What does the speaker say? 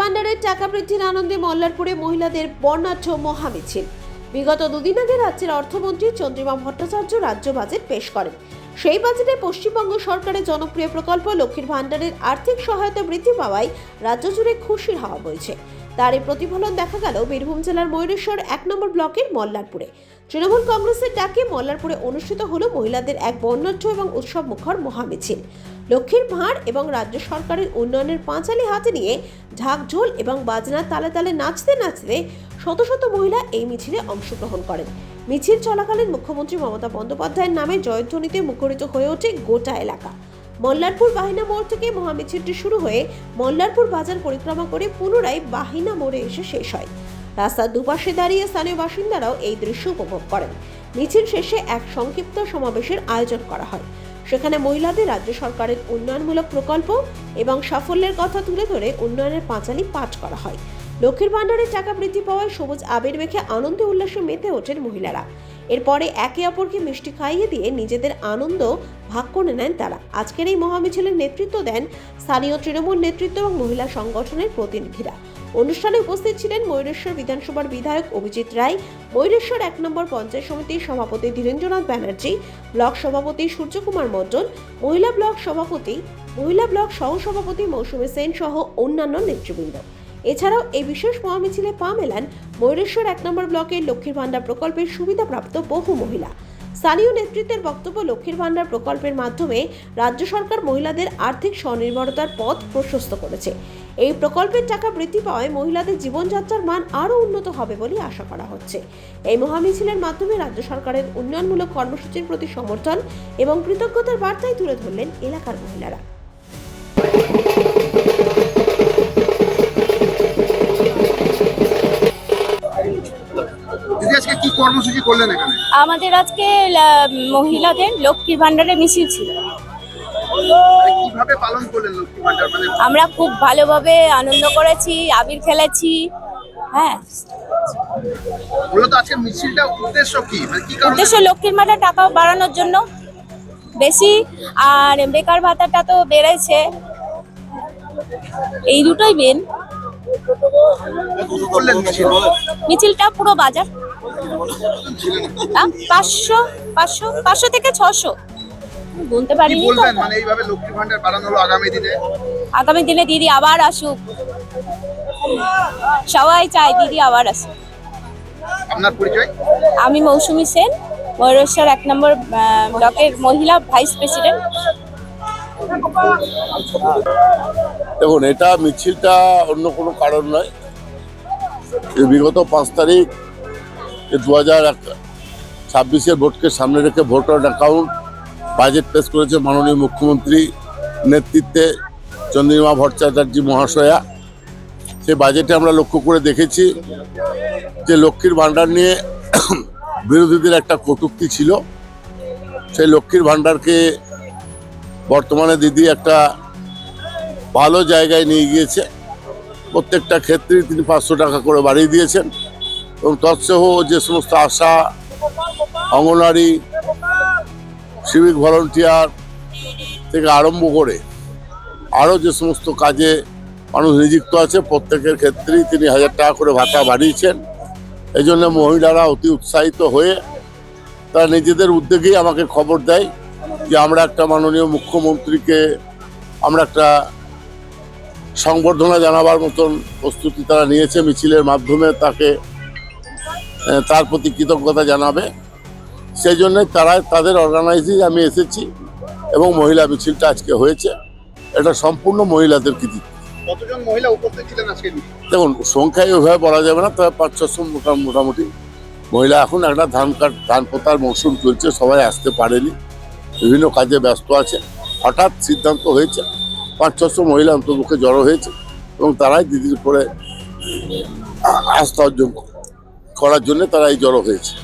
ভাণ্ডারের টাকা বৃদ্ধির আনন্দে মল্লারপুরে মহিলাদের বর্ণাঢ্য মহামিছিল বিগত দুদিন আগে রাজ্যের অর্থমন্ত্রী চন্দ্রিমা ভট্টাচার্য রাজ্য বাজেট পেশ করেন। সেই বাজেটে পশ্চিমবঙ্গ সরকারের জনপ্রিয় প্রকল্প লক্ষ্মীর ভাণ্ডারের আর্থিক সহায়তা বৃদ্ধি পাওয়ায় রাজ্য জুড়ে খুশির হাওয়া বইছে। তারই প্রতিফলন দেখা গেল বীরভূম জেলার ময়ূরেশ্বর এক নম্বর ব্লকের মল্লারপুরে। তৃণমূল কংগ্রেসের ডাকে মল্লারপুরে অনুষ্ঠিত হলো মহিলাদের এক বর্ণাঢ্য এবং উৎসব মুখর মহামিছিল। লক্ষ্মীর ভাঁড় এবং রাজ্য সরকারের উন্নয়নের পাঁচালি হাতে নিয়ে ঢাকঢোল এবং বাজনার তালে তালে নাচতে নাচতে শত শত মহিলা এই মিছিলে অংশগ্রহণ করেন। মিছিল চলাকালীন মুখ্যমন্ত্রী মমতা বন্দ্যোপাধ্যায়ের নামে জয়ধ্বনিতে মুখরিত হয়ে ওঠে গোটা এলাকা। মল্লারপুর বাহিনা মোড় থেকে মহামিছিলটি শুরু হয়ে মল্লারপুর বাজার পরিক্রমা করে পুনরায় বাহিনা মোড়ে এসে শেষ হয়। রাস্তার দুপাশে দাঁড়িয়ে স্থানীয় বাসিন্দারাও এই দৃশ্য উপভোগ করেন। মিছিল শেষে এক সংক্ষিপ্ত সমাবেশের আয়োজন করা হয়। সেখানে মহিলাদের রাজ্য সরকারের উন্নয়নমূলক প্রকল্প এবং সাফল্যের কথা তুলে ধরে উন্নয়নের পাঁচালি পাঠ করা হয়। লক্ষ্মীর ভাণ্ডারের টাকা বৃদ্ধি পাওয়ায় সবুজ আবির মেখে আনন্দে উল্লাসে মেতে ওঠেন মহিলারা। এরপরে একে অপরকে মিষ্টি খাইয়ে দিয়ে নিজেদের আনন্দ ভাগ করে নেন তারা। আজকের এই মহামিছিলের নেতৃত্ব দেন স্থানীয় তৃণমূল নেতৃত্ব এবং মহিলা সংগঠনের প্রতিনিধিরা। অনুষ্ঠানে উপস্থিত ছিলেন ময়ূরেশ্বর বিধানসভার বিধায়ক অভিজিৎ রায়, ময়ূরেশ্বর এক নম্বর পঞ্চায়েত সমিতির সভাপতি ধীরেন্দ্রনাথ ব্যানার্জি, ব্লক সভাপতি সূর্যকুমার মণ্ডল, মহিলা ব্লক সভাপতি, মহিলা ব্লক সহসভাপতি মৌসুমী সেন সহ অন্যান্য নেতৃবৃন্দ। এছাড়াও এই বিশেষ মহামিছিলে পা মেলান ময়ূরেশ্বর এক নম্বর ব্লকের লক্ষ্মীর ভাণ্ডার প্রকল্পের সুবিধাপ্রাপ্ত বহু মহিলা। স্থানীয় নেতৃত্বের বক্তব্য লক্ষ্মীর ভাণ্ডার প্রকল্পের মাধ্যমে রাজ্য সরকার মহিলাদের আর্থিক স্বনির্ভরতার পথ প্রশস্ত করেছে। এই প্রকল্পের টাকা বৃদ্ধি পাওয়ায় মহিলাদের জীবনযাত্রার মান আরও উন্নত হবে বলে আশা করা হচ্ছে। এই মহামিছিলের মাধ্যমে রাজ্য সরকারের উন্নয়নমূলক কর্মসূচির প্রতি সমর্থন এবং কৃতজ্ঞতার বার্তাই তুলে ধরলেন এলাকার মহিলারা। দিদি আজকে কি কর্মসূচি করলেন এখানে? আমাদের আজকে মহিলাদের লক্ষ্মীর ভান্ডারে মিছিল ছিল। মানে কীভাবে পালন করলেন লক্ষ্মী ভান্ডার মানে আমরা খুব ভালোভাবে আনন্দ করেছি আবির খেলেছি হ্যাঁ। মূলত আজকে মিছিলটা উদ্দেশ্য কি? মানে কি কারণে? উদ্দেশ্য লক্ষ্মীর ভাণ্ডার টাকা বাড়ানোর জন্য বেশি আর বেকার ভাতাটা তো বেড়েছে। এই দুটোই মেন মিছিলটা পুরো বাজার। পাঁচশো পাঁচশো পাঁচশো থেকে ছশো। গুনতে বলবেন? মানে এইভাবে লক্ষ্মী ভান্ডার বাড়ানো হলো আগামী দিনে? আগামী দিনে দিদি আবার আসুক। সবাই চায় দিদি আবার আসুক। আপনার পরিচয়? আমি মৌসুমী সেন ময়ূরেশ্বর এক নম্বর ব্লকের মহিলা ভাইস প্রেসিডেন্ট। দেখুন এটা মিছিলটা অন্য কোনো কারণ নয়। বিগত পাঁচ তারিখ দু হাজার ছাব্বিশের ভোটকে সামনে রেখে ভোটার অ্যাকাউন্ট বাজেট পেশ করেছে মাননীয় মুখ্যমন্ত্রী নেতৃত্বে চন্দ্রিমা ভট্টাচার্য মহাশয়া। সেই বাজেটে আমরা লক্ষ্য করে দেখেছি যে লক্ষ্মীর ভাণ্ডার নিয়ে বিরোধীদের একটা কটূক্তি ছিল। সেই লক্ষ্মীর ভাণ্ডারকে বর্তমানে দিদি একটা ভালো জায়গায় নিয়ে গিয়েছে। প্রত্যেকটা ক্ষেত্রেই তিনি পাঁচশো টাকা করে বাড়িয়ে দিয়েছেন। এবং তৎসহ যে সমস্ত আশা, অঙ্গনারী সিভিক ভলেন্টিয়ার থেকে আরম্ভ করে আরও যে সমস্ত কাজে মানুষ নিযুক্ত আছে, প্রত্যেকের ক্ষেত্রেই তিনি হাজার টাকা করে ভাতা বাড়িয়েছেন। এই জন্য মহিলারা অতি উৎসাহিত হয়ে তারা নিজেদের উদ্যোগেই আমাকে খবর দেয় যে আমরা একটা মাননীয় মুখ্যমন্ত্রীকে আমরা একটা সংবর্ধনা জানাবার মতন প্রস্তুতি তারা নিয়েছে, মিছিলের মাধ্যমে তাকে তার প্রতি কৃতজ্ঞতা জানাবে। সেই জন্য তারা তাদের অর্গানাইজেই আমি এসেছি এবং মহিলা মিছিলটা আজকে হয়েছে। এটা সম্পূর্ণ মহিলাদের কৃতিত্ব। কতজন মহিলা উপস্থিত ছিলেন আজকে দেখুন সংখ্যায় ওইভাবে বলা যাবে না তবে পাঁচ ছশো মোটা- মোটামুটি মহিলা। এখন একটা ধান কাট ধান পোতার মৌসুম চলছে সবাই আসতে পারেনি। বিভিন্ন কাজে ব্যস্ত আছে। হঠাৎ সিদ্ধান্ত হয়েছে পাঁচ ছশো মহিলা অন্তর্মুখে জড়ো হয়েছে এবং তারাই দিদির উপরে আস্থা অর্জন করার জন্য তারা এই জড়ো হয়েছে।